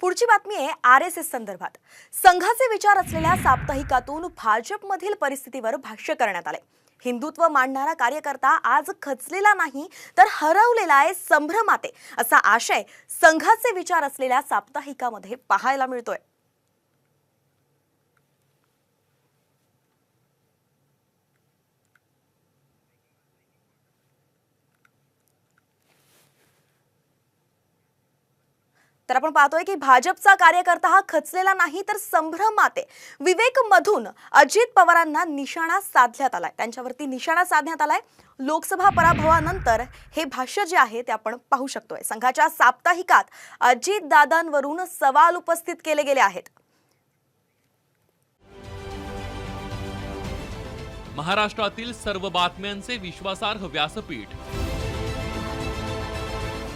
पुढची बातमी आहे आर एस एस संदर्भात. संघाचे विचार असलेल्या साप्ताहिकातून भाजपमधील परिस्थितीवर भाष्य करण्यात आले. हिंदुत्व मांडणारा कार्यकर्ता आज खचलेला नाही तर हरवलेला आहे संभ्रमाते असा आशय संघाचे विचार असलेल्या साप्ताहिकामध्ये पाहायला मिळतोय. तर आपण पाहतोय की भाजपचा कार्यकर्ता हा खचलेला नाही तर संभ्रमात आहे विवेक मधून अजित पवारांना निशाणा साधण्यात आलाय. त्यांच्यावरती निशाणा साधण्यात आलाय. लोकसभा पराभवानंतर हे भाष्य जे आहे ते आपण पाहू शकतोय. संघाच्या साप्ताहिकात अजित दादांवरून सवाल उपस्थित केले गेले आहेत. महाराष्ट्रातील सर्व बातम्यांचे विश्वासार्ह व्यासपीठ.